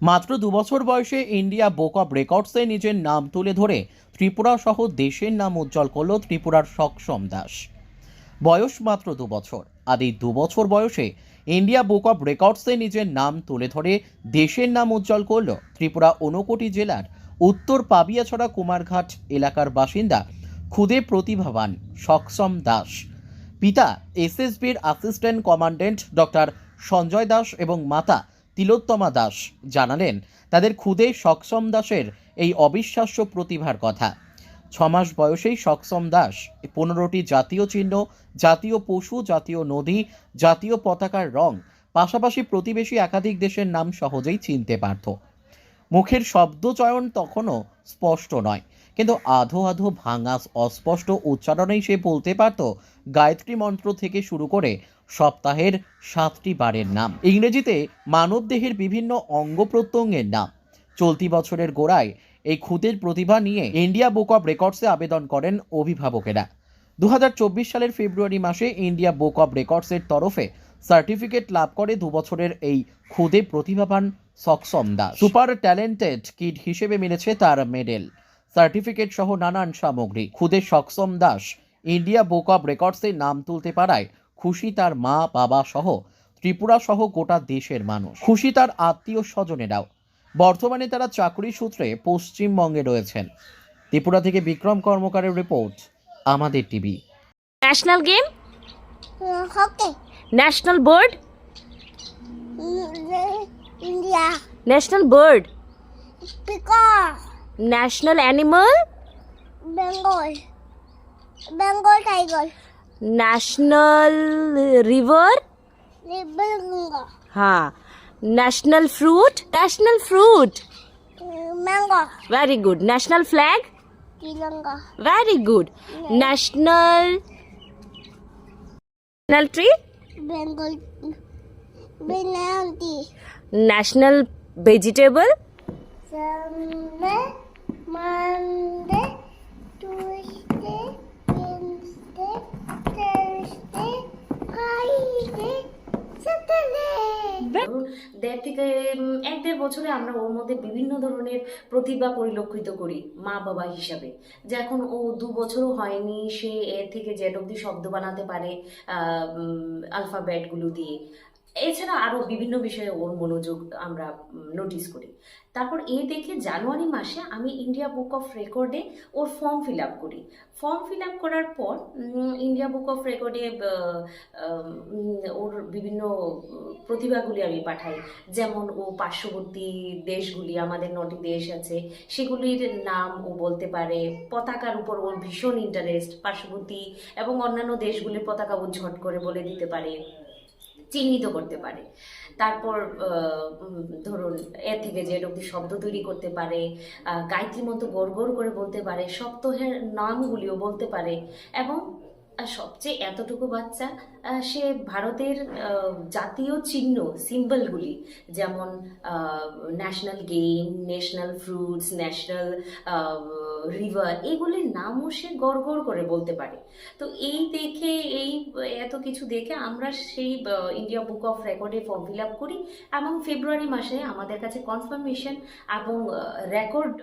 মাত্র দুবছর বয়সে ইন্ডিয়া বুক অব রেকর্ডসে নিজের নাম তুলে ধরে ত্রিপুরা সহ দেশের নাম উজ্জ্বল করল ত্রিপুরার সক্ষম দাস। বয়স মাত্র দু বছর। আর এই দু বছর বয়সে ইন্ডিয়া বুক অব রেকর্ডসে নিজের নাম তুলে ধরে দেশের নাম উজ্জ্বল করল ত্রিপুরা ঊনকোটি জেলার উত্তর পাবিয়াছড়া কুমারঘাট এলাকার বাসিন্দা ক্ষুদে প্রতিভাবান সক্ষম দাস। পিতা এসএসবির assistant commandant doctor Sanjay Das এবং মাতা তিলোত্তমা দাস জানালেন, তাদের খুদে সক্ষম দাসের এই অবিশ্বাস্য প্রতিভার কথা। ছমাস বয়সেই সক্ষম দাস পনেরোটি জাতীয় চিহ্ন, জাতীয় পশু, জাতীয় নদী, জাতীয় পতাকার রং, পাশাপাশি প্রতিবেশী একাধিক দেশের নাম সহজেই চিনতে পারত। মুখের শব্দ চয়ন তখনও স্পষ্ট নয়। কিন্তু আধো আধো ভাঙা অস্পষ্ট উচ্চারণেই সে বলতে পারত, গায়ত্রী মন্ত্র থেকে শুরু করে সপ্তাহের সাতটি বারের নাম। ইংরেজিতে মানবদেহের বিভিন্ন অঙ্গ প্রত্যঙ্গের নাম। চলতি বছরের গোড়ায় এই খুদের প্রতিভা নিয়ে ইন্ডিয়া বুক অব রেকর্ডসে আবেদন করেন অভিভাবকেরা। দু হাজার চব্বিশ সালের ফেব্রুয়ারি মাসে ইন্ডিয়া বুক অব রেকর্ডসের তরফে সার্টিফিকেট লাভ করে দু বছরের এই খুদে প্রতিভাবান Saksham Das. Super talented kid হিসেবে মিলেছে তার মেডেল সার্টিফিকেট সহ নানান সামগ্রী। খুদে Saksham Das India book of রেকর্ডসে নাম তুলতে পারায় খুশি তার মা বাবা সহ ত্রিপুরা সহ গোটা দেশের মানুষ। খুশি তার আত্মীয় স্বজনেরাও। বর্তমানে তারা চাকরি সূত্রে পশ্চিমবঙ্গে রয়েছেন। ত্রিপুরা থেকে বিক্রম কর্মকারের রিপোর্ট আমাদের TV. National game hockey national bird India. National bird. Peacock. National animal. Bengal. Bengal tiger. National river. River Ganga. ha national fruit national fruit mm, mango very good national flag tilanga very good national national tree bengal banana tree national vegetable দেড় থেকে এক দেড় বছরে আমরা ওর মধ্যে বিভিন্ন ধরনের প্রতিভা পরিলক্ষিত করি মা বাবা হিসাবে। যে এখন ও দু বছরও হয়নি সে এ থেকে জেড অব্দি শব্দ বানাতে পারে আলফাবেটগুলো দিয়ে। এছাড়া আরও বিভিন্ন বিষয়ে ওর মনোযোগ আমরা নোটিস করি। তারপর এ দেখে জানুয়ারি মাসে আমি ইন্ডিয়া বুক অফ রেকর্ডে ওর ফর্ম ফিল আপ করি। ফর্ম ফিল আপ করার পর ইন্ডিয়া বুক অফ রেকর্ডে ওর বিভিন্ন প্রতিভাগুলি আমি পাঠাই। যেমন ও পার্শ্ববর্তী দেশগুলি, আমাদের নটি দেশ আছে, সেগুলির নাম ও বলতে পারে। পতাকার উপর ওর ভীষণ ইন্টারেস্ট পার্শ্ববর্তী এবং অন্যান্য দেশগুলির পতাকা ও ঝট করে বলে দিতে পারে। চিহ্নিত করতে পারে। তারপর ধরুন এ থেকে যে অব্দি শব্দ তৈরি করতে পারে আহ, গায়ত্রী মতো গড় গড় করে বলতে পারে সপ্তাহের নামগুলিও বলতে পারে এবং সবচেয়ে এতটুকু বাচ্চা সে ভারতের জাতীয় চিহ্ন সিম্বলগুলি যেমন national game national fruits national river এইগুলির নামও সে গড় করে বলতে পারে। তো এই দেখে, এই, এত কিছু দেখে আমরা সেই ইন্ডিয়া বুক অফ রেকর্ডে ফর্ম ফিল আপ করি এবং ফেব্রুয়ারি মাসে আমাদের কাছে কনফার্মেশন এবং রেকর্ড